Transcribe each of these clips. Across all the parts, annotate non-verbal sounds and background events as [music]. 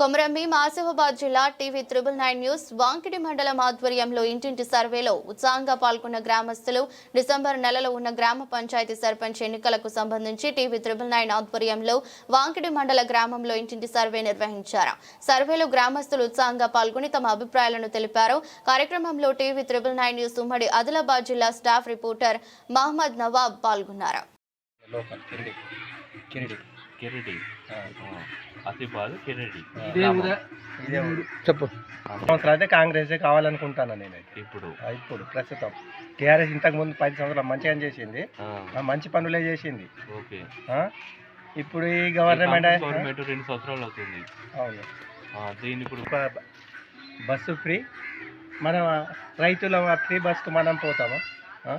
కొమరంభీం ఆసిఫాబాద్ జిల్లా TV triple nine news Wankidi మండలం ఆధ్వర్యంలో ఇంటింటి సర్వేలో ఉత్సాహంగా పాల్గొన్న గ్రామస్తులు డిసెంబర్ నెలలో ఉన్న గ్రామ పంచాయతీ సర్పంచ్ ఎన్నికలకు సంబంధించి టీవీ త్రిబుల్ నైన్ ఆధ్వర్యంలో వాంకిడి మండల గ్రామంలో ఇంటింటి సర్వే నిర్వహించారు. సర్వేలో గ్రామస్తులు ఉత్సాహంగా పాల్గొని తమ అభిప్రాయాలను తెలిపారు. కార్యక్రమంలో టీవీ త్రిబుల్ నైన్ న్యూస్ ఉమ్మడి ఆదిలాబాద్ జిల్లా స్టాఫ్ రిపోర్టర్ మహమ్మద్ నవాబ్ పాల్గొన్నారు. కిరీటి ఇదే చెప్పు. సంవత్సరాలు అయితే కాంగ్రెస్ కావాలనుకుంటాను నేనైతే. ఇప్పుడు. ఇప్పుడు ప్రస్తుతం. టీఆర్ఎస్ ఇంతకు ముందు పది సంవత్సరాలు మంచిగా చేసింది. మంచి పనులే చేసింది. ఓకే. ఆ? ఇప్పుడు ఈ గవర్నమెంట్ గవర్నమెంట్ రెండు సంవత్సరాలు అవుతుంది. అవును. ఆ, దీన్ని ఇప్పుడు బస్సు ఫ్రీ. మన రైతుల ఫ్రీ బస్కు మనం పోతాము? ఆ?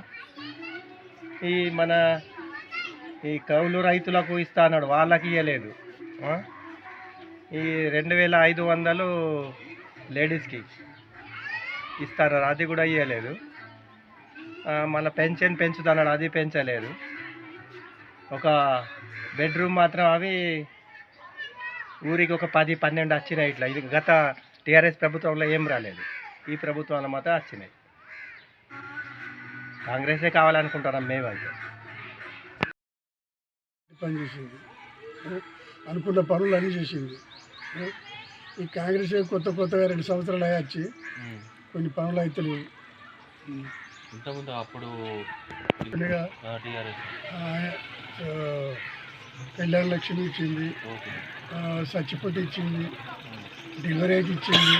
ఈ మన ఈ కౌలు రైతులకు ఇస్తా అన్నాడు. వాళ్ళకి ఇవ్వలేదు ఈ రెండు వేల ఐదు వందలు లేడీస్కి ఇస్తాను అది కూడా ఇవ్వలేదు మళ్ళీ పెన్షన్ పెంచుతున్నాడు అది పెంచలేదు. ఒక బెడ్రూమ్ మాత్రం అవి ఊరికి ఒక పది పన్నెండు వచ్చినాయి ఇట్లా. ఇది గత టీఆర్ఎస్ ప్రభుత్వంలో ఏం రాలేదు. ఈ ప్రభుత్వంలో మాత్రం వచ్చినాయి. కాంగ్రెసే కావాలనుకుంటున్నాం మేమైతే. పని చేసింది ఏ? అనుకున్న పనులు అన్నీ చేసింది? ఈ కాంగ్రెస్ కొత్త కొత్తగా రెండు సంవత్సరాలు అయ్యొచ్చి కొన్ని పనులు అయితే లేవు. ఇంతకుముందు అప్పుడు కళ్యాణ లక్ష్మి ఇచ్చింది. సచ్చిపొట్టి ఇచ్చింది. డివరేజ్ ఇచ్చింది.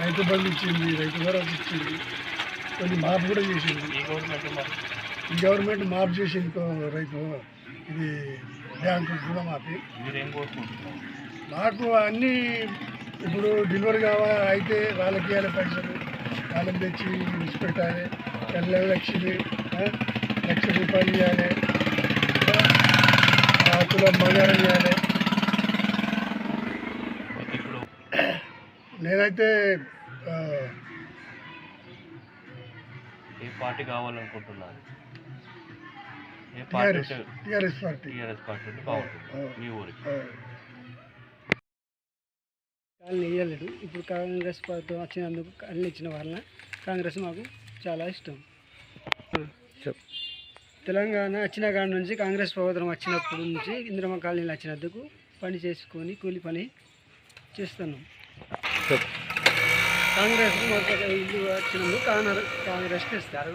రైతు బంధు ఇచ్చింది రైతు భరోసా ఇచ్చింది. కొన్ని మార్పు కూడా చేసింది. ఈ గవర్నమెంట్ చేసింది కో- రైతు ఇది బ్యాంకు రుణమాఫీ. నాకు అన్నీ ఇప్పుడు డెలివరీ కావా అయితే వాళ్ళకి ఇవ్వాలి పైసలు. వాళ్ళకి తెచ్చి విడిచిపెట్టాలి. తెల్ల లక్ష్మి ఆ, లక్ష రూపాయలు ఇవ్వాలి. ఆకుల బంగారం ఇవ్వాలి. నేనైతే ఏ పార్టీ పార్టీ టీఆర్ఎస్ ఉంటే టీఆర్ఎస్ పార్టీ. టీఆర్ఎస్ పార్టీ ఉంటే బాగుంటుంది. మీ ఊరికి. ఆ. కాలనీ ఇవ్వలేడు ఇప్పుడు కాంగ్రెస్ ప్రభుత్వం వచ్చినందుకు కాలనీ ఇచ్చిన వలన కాంగ్రెస్ మాకు చాలా ఇష్టం. తెలంగాణ వచ్చిన కాడ నుంచి కాంగ్రెస్ ప్రభుత్వం వచ్చినప్పటి నుంచి ఇందిరమ్మ కాలనీలు వచ్చినందుకు పని చేసుకొని కూలి పని చేస్తున్నాం. కాంగ్రెస్ ఇల్లు వచ్చినందుకు కాంగ్రెస్ కాంగ్రెస్కి ఇస్తారు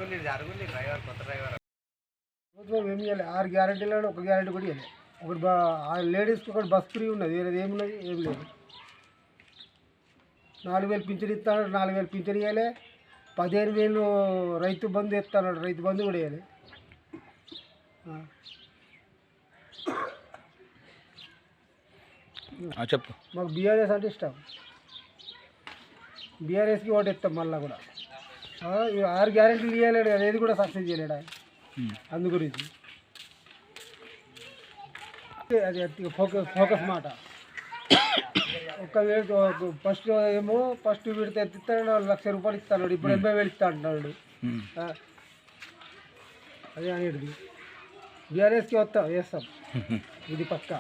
ప్రభుత్వం ఏమి ఇవ్వాలి ఆరు గ్యారెంటీలో ఒక గ్యారెంటీ కూడా ఇవ్వాలి. ఒకటి లేడీస్కి ఒకటి బస్ ఫ్రీ ఉన్నది. వేరేది ఏమున్నది ఏం లేదు. నాలుగు వేలు పింఛన్ ఇస్తాడు నాలుగు వేలు పింఛన్ ఇవ్వాలి పదిహేను వేలు రైతు బంధు ఇస్తాడు రైతు బంధు కూడా ఇవ్వాలి చెప్పు. మాకు బీఆర్ఎస్ అంటే ఇష్టం. బీఆర్ఎస్కి ఓటు ఇస్తాం మళ్ళీ కూడా. ఆరు గ్యారెంటీలు ఇవ్వలేడు కదా. ఏది కూడా సక్సెస్ చేయలేడు? ఆయన అందు గురించి. అది ఫోకస్ ఫోకస్ మాట. ఒక వేలు ఫస్ట్ ఏమో ఫస్ట్ విడితే ఎత్తిస్తాడు లక్ష రూపాయలు ఇస్తాడు ఇప్పుడు ఎనభై వేలు ఇస్తా అంటున్నాడు ఆ. అదే అనేది బీఆర్ఎస్కి వస్తాం వేస్తాం. [laughs] ఇది పక్కా.